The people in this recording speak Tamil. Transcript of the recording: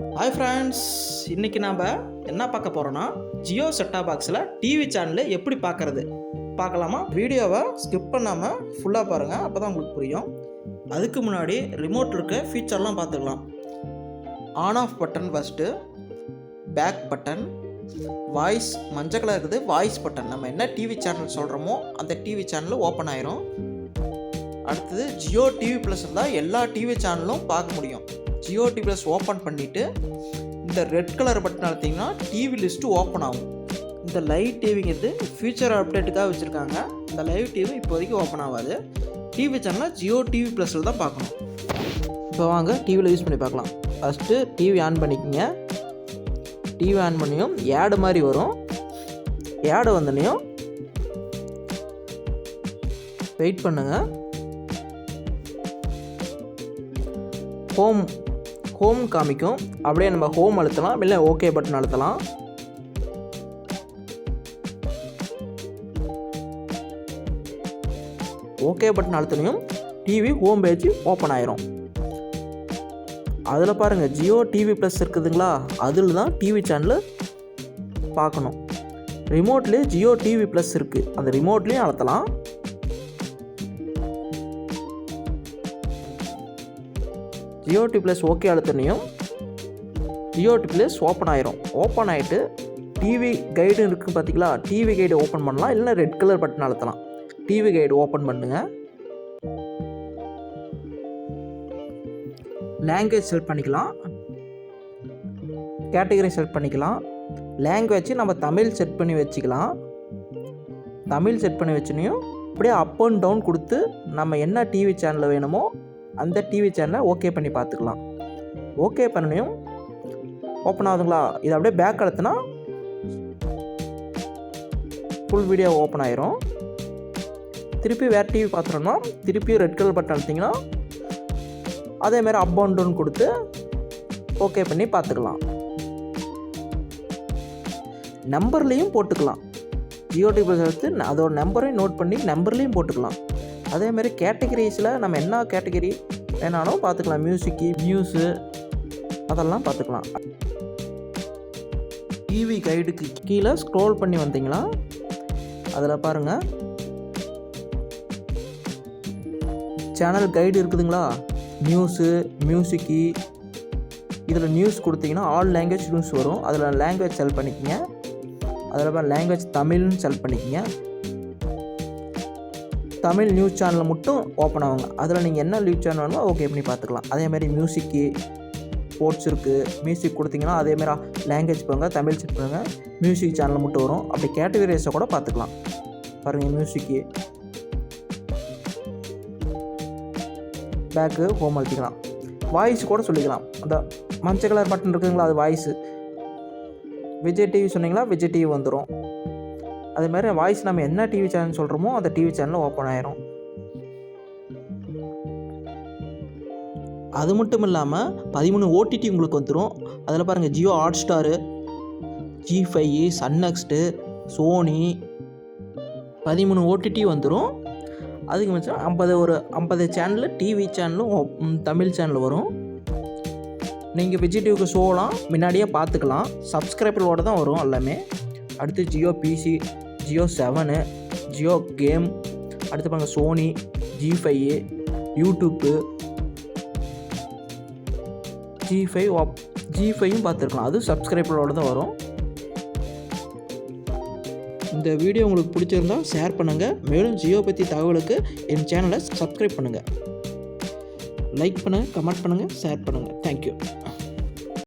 ஹாய் ஃப்ரெண்ட்ஸ் இன்றைக்கி நாம் என்ன பார்க்க போகிறோன்னா ஜியோ செட்டா பாக்ஸில் டிவி சேனலு எப்படி பார்க்குறது? பார்க்கலாமா? வீடியோவை ஸ்கிப் பண்ணாமல் ஃபுல்லாக பாருங்கள் அப்போ தான் உங்களுக்கு புரியும். அதுக்கு முன்னாடி ரிமோட் இருக்க ஃபீச்சர்லாம் பார்த்துக்கலாம். On off button first back button voice மஞ்சள் கலர் இருக்குது வாய்ஸ் பட்டன் நம்ம என்ன டிவி சேனல் சொல்கிறோமோ அந்த டிவி சேனல் ஓப்பன் ஆயிரும். அடுத்தது ஜியோ டிவி ப்ளஸ் இருந்தால் எல்லா டிவி சேனலும் பார்க்க முடியும். ஜியோ டிவி ப்ளஸ் ஓப்பன் பண்ணிவிட்டு இந்த ரெட் கலர் பட்டன் அழுத்திங்கன்னா டிவி லிஸ்ட்டு ஓப்பன் ஆகும். இந்த லைவ் டிவிங்கிறது ஃபியூச்சர் அப்டேட்டுக்காக வச்சுருக்காங்க. இந்த லைவ் டிவி இப்போதைக்கு ஓப்பன் ஆகாது. டிவி சேனலை ஜியோ டிவி ப்ளஸில் தான் பார்க்கணும். இப்போ வாங்க டிவியில் யூஸ் பண்ணி பார்க்கலாம். ஃபஸ்ட்டு டிவி ஆன் பண்ணிக்கோங்க. டிவி ஆன் பண்ணியும் ஏடு மாதிரி வரும். ஏடு வந்தனையும் வெயிட் பண்ணுங்கள் ஹோம் ஹோம் காமிக்கும். அப்படியே நம்ம ஹோம் அழுத்தலாம். இல்லை ஓகே பட்டன் அழுத்தலாம். ஓகே பட்டன் அழுத்தினையும் டிவி ஹோம் பேஜ் ஓப்பன் ஆயிரும். அதில் பாருங்கள் ஜியோ டிவி ப்ளஸ் இருக்குதுங்களா? அதில் தான் டிவி சேனலு பார்க்கணும். ரிமோட்லேயே ஜியோ டிவி ப்ளஸ் இருக்குது அந்த ரிமோட்லேயும் அழுத்தலாம். ஜியோ டி ப்ளஸ் ஓகே அழுத்தினையும் ஜியோ டி ப்ளஸ் ஓப்பன் ஆயிரும். ஓப்பன் ஆகிட்டு டிவி கைடு இருக்குது பார்த்தீங்களா டிவி கைடு ஓப்பன் பண்ணலாம். இல்லை ரெட் கலர் பட்டன் அழுத்தலாம். டிவி கைடு ஓப்பன் பண்ணுங்கள் லாங்குவேஜ் செலக்ட் பண்ணிக்கலாம். கேட்டகரி செலக்ட் பண்ணிக்கலாம். லாங்குவேஜ் நம்ம தமிழ் செட் பண்ணி வச்சுக்கலாம். தமிழ் செட் பண்ணி வச்சுனையும் அப்படியே அப் அண்ட் டவுன் கொடுத்து நம்ம என்ன டிவி சேனலில் வேணுமோ அந்த டிவி சேனலை ஓகே பண்ணி பார்த்துக்கலாம். ஓகே பண்ணனையும் ஓப்பன் ஆகுதுங்களா? இது அப்படியே பேக் அழுத்தினா ஃபுல் வீடியோ ஓப்பன் ஆயிரும். திருப்பி வேறு டிவி பார்த்துட்டோம்னா திருப்பியும் ரெட் கலர் பட்டன் அழுத்திங்கன்னா அதேமாரி அப் அண்ட் டவுன் கொடுத்து ஓகே பண்ணி பார்த்துக்கலாம். நம்பர்லேயும் போட்டுக்கலாம். ஜியோ டிபி எடுத்து அதோட நம்பரையும் நோட் பண்ணி நம்பர்லேயும் போட்டுக்கலாம். அதேமாரி கேட்டகரிஸில் நம்ம என்ன கேட்டகரி வேணாலும் பார்த்துக்கலாம். மியூசிக்கு நியூஸு அதெல்லாம் பார்த்துக்கலாம். டிவி கைடுக்கு கீழே ஸ்க்ரோல் பண்ணி வந்தீங்களா? அதில் பாருங்கள் சேனல் கைடு இருக்குதுங்களா? நியூஸு மியூசிக்கு இதில் நியூஸ் கொடுத்தீங்கன்னா ஆல் லாங்குவேஜ் நியூஸ் வரும். அதில் லாங்குவேஜ் செலக்ட் பண்ணிக்கங்க. அதில் லாங்குவேஜ் தமிழ்னு செலக்ட் பண்ணிக்கங்க. தமிழ் நியூஸ் சேனலில் மட்டும் ஓப்பன் ஆகுங்க. அதில் நீங்கள் என்ன நியூஸ் சேனல் வேணுமோ ஓகே பண்ணி பார்த்துக்கலாம். அதேமாதிரி மியூசிக்கு ஸ்போர்ட்ஸ் இருக்குது மியூசிக் கொடுத்தீங்கன்னா அதேமாதிரி லாங்குவேஜ் போங்க தமிழ் செட் போங்க மியூசிக் சேனல் மட்டும் வரும். அப்படி கேட்டகரிஸை கூட பார்த்துக்கலாம். பாருங்கள் மியூசிக்கு பேக்கு ஹோம் அழுத்திக்கலாம். வாய்ஸ் கூட சொல்லிக்கலாம். அந்த மஞ்சள் கலர் பட்டன் இருக்குதுங்களா அது வாய்ஸு விஜய் டிவி சொன்னீங்களா விஜய் டிவி வந்துடும் அதே மாதிரி வாய்ஸ் நம்ம என்ன டிவி சேனல் சொல்கிறோமோ அந்த டிவி சேனல் ஓப்பன் ஆயிரும். அது மட்டும் இல்லாமல் பதிமூணு ஓடிடி உங்களுக்கு வந்துடும் அதில் பாருங்கள் Jio Hotstar Zee five Sun next Sony பதிமூணு ஓடிடி வந்துடும் அதுக்கு மிச்சம் ஐம்பது ஒரு ஐம்பது சேனலு டிவி சேனலும் தமிழ் சேனல் வரும். நீங்கள் விஜய் டிவிக்கு ஷோலாம் முன்னாடியே பார்த்துக்கலாம். சப்ஸ்கிரைபரோடு தான் வரும் எல்லாமே. அடுத்து Jio PC Jio seven Jio game அடுத்து பாருங்க Sony Zee five YouTube Zee five Zee ஃபைவும் பார்த்துருக்கலாம். அதுவும் சப்ஸ்கிரைபரோட தான் வரும். இந்த வீடியோ உங்களுக்கு பிடிச்சிருந்தா ஷேர் பண்ணுங்கள் மேலும் ஜியோ பற்றி தகவலுக்கு என் சேனலை சப்ஸ்கிரைப் பண்ணுங்கள் லைக் பண்ணுங்கள் கமெண்ட் பண்ணுங்கள் ஷேர் பண்ணுங்கள் தேங்க்யூ